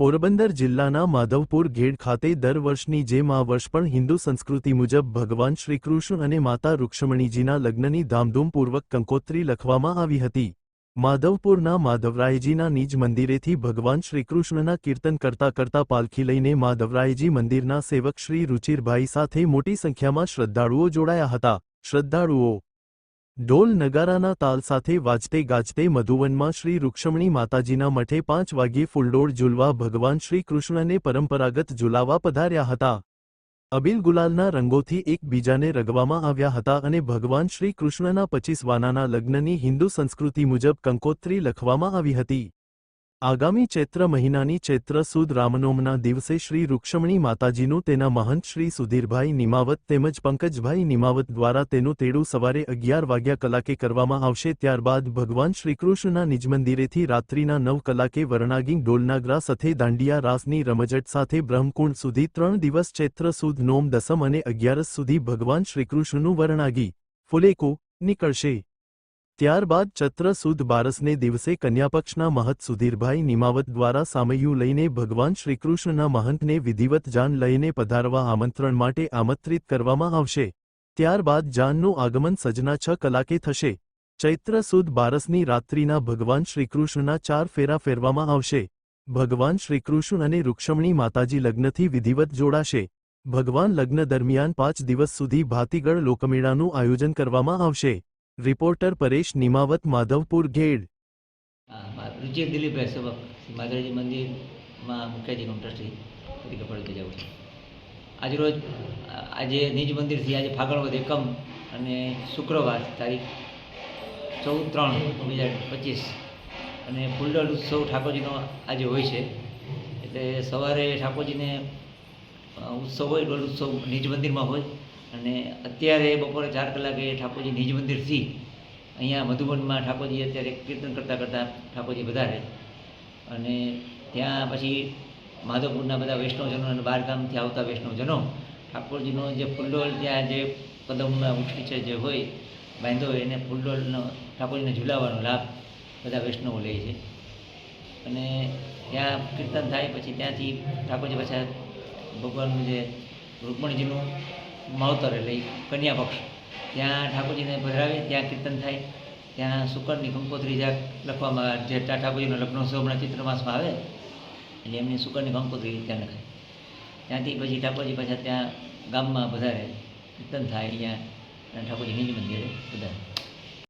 પોરબંદર જિલ્લાના માધવપુર ગેડ ખાતે દર વર્ષની જેમ આ વર્ષ પણ હિન્દુ સંસ્કૃતિ મુજબ ભગવાન શ્રીકૃષ્ણ અને માતા રૂક્ષ્મણીજીના લગ્નની ધામધૂમપૂર્વક કંકોત્રી લખવામાં આવી હતી. માધવપુરના માધવરાયજીના નિજ મંદિરેથી ભગવાન શ્રીકૃષ્ણના કીર્તન કરતા કરતા પાલખી લઈને માધવરાયજી મંદિરના સેવક શ્રી રુચિરભાઈ સાથે મોટી સંખ્યામાં શ્રદ્ધાળુઓ જોડાયા હતા. શ્રદ્ધાળુઓ ઢોલ નગારાના તાલ સાથે વાજતે ગાજતે મધુવનમાં શ્રી રૂક્ષમણી માતાજીના મઠે પાંચ વાગ્યે ફૂલડોળ ઝૂલવા ભગવાન શ્રી કૃષ્ણને પરંપરાગત ઝુલાવા પધાર્યા હતા. અબિલ ગુલાલના રંગોથી એકબીજાને રગવામાં આવ્યા હતા અને ભગવાન શ્રી કૃષ્ણના પચીસ વાનાના લગ્નની હિન્દુ સંસ્કૃતિ મુજબ કંકોત્રી લખવામાં આવી હતી. આગામી ચૈત્ર મહિનાની ચૈત્ર સુદ રામનોમના દિવસે શ્રી રૂક્ષ્મણી માતાજીનું તેના મહંત શ્રી સુધીરભાઈ નિમાવત તેમજ પંકજભાઈ નિમાવત દ્વારા તેનું તેડું સવારે અગિયાર વાગ્યા કલાકે કરવામાં આવશે. ત્યારબાદ ભગવાન શ્રીકૃષ્ણના નિજમંદિરેથી રાત્રિના નવ કલાકે વરણાગીંગ ડોલનાગરા સાથે દાંડિયા રાસની રમઝટ સાથે બ્રહ્મકુંડ સુધી ત્રણ દિવસ ચૈત્ર સુદ નોમ દસમ અને અગિયારસ સુધી ભગવાન શ્રીકૃષ્ણનું વરણાગી ફુલેકો નીકળશે. ત્યારબાદ ચત્ર સુદ બારસને દિવસે કન્યાપક્ષના મહત સુધીરભાઈ નિમાવત દ્વારા સામયું લઈને ભગવાન શ્રીકૃષ્ણના મહંતને વિધિવત જાન લઈને પધારવા આમંત્રણ માટે આમંત્રિત કરવામાં આવશે. ત્યારબાદ જાનનું આગમન સજના છ કલાકે થશે. ચૈત્ર સુદ બારસની રાત્રિના ભગવાન શ્રીકૃષ્ણના ચાર ફેરા ફેરવામાં આવશે. ભગવાન શ્રીકૃષ્ણ અને રૂક્ષમણી માતાજી લગ્નથી વિધિવત જોડાશે. ભગવાન લગ્ન દરમિયાન પાંચ દિવસ સુધી ભાતીગળ લોકમેળાનું આયોજન કરવામાં આવશે. રિપોર્ટર પરેશ નિમાવત, માધવપુર ઘેડ રુચિર દિલીપભાઈ સબક શ્રી માધવજી મંદિરમાં મુખ્યાજીનો ટ્રસ્ટી તરીકે બજાવું છું. આજરોજ આજે નિજ મંદિરથી આજે ફાગણવદ એકમ અને શુક્રવાર તારીખ ચૌદ ત્રણ બે પચીસ અને ફૂલડોળ ઉત્સવ ઠાકોરજીનો આજે હોય છે. એટલે સવારે ઠાકોરજીને ઉત્સવ હોય, ડોલ ઉત્સવ નિજ મંદિરમાં હોય. અને અત્યારે બપોરે ચાર કલાકે ઠાકોરજી નિજ મંદિરથી અહીંયા મધુબનમાં ઠાકોરજી અત્યારે કીર્તન કરતાં કરતાં ઠાકોરજી વધારે અને ત્યાં પછી માધવપુરના બધા વૈષ્ણવજનો અને બહાર ગામથી આવતા વૈષ્ણવજનો, ઠાકોરજીનો જે ફૂલડોલ ત્યાં જે કદમના ઉઠી છે જે હોય, બાંધો એને ફૂલડોલનો ઠાકોરજીને ઝુલાવવાનો લાભ બધા વૈષ્ણવો લે છે. અને ત્યાં કીર્તન થાય પછી ત્યાંથી ઠાકોરજી પાછા ભગવાનનું જે રૂકમણીજીનું માવતર લઈ કન્યા પક્ષ. ત્યાં ઠાકોરજીને ભરાવે ત્યાં કીર્તન થાય, ત્યાં શુકરની કંકોત્રી જ્યાં લખવામાં જે ત્યાં ઠાકોરજીનો લગ્નોત્સવ હમણાં ચિત્રમાસમાં આવે, એટલે એમની શુકરની કંકોત્રી ત્યાં લખાય. ત્યાંથી પછી ઠાકોરજી પાછા ત્યાં ગામમાં વધારે કીર્તન થાય અહીંયા ઠાકોરજી નિજ મંદિરે વધારે.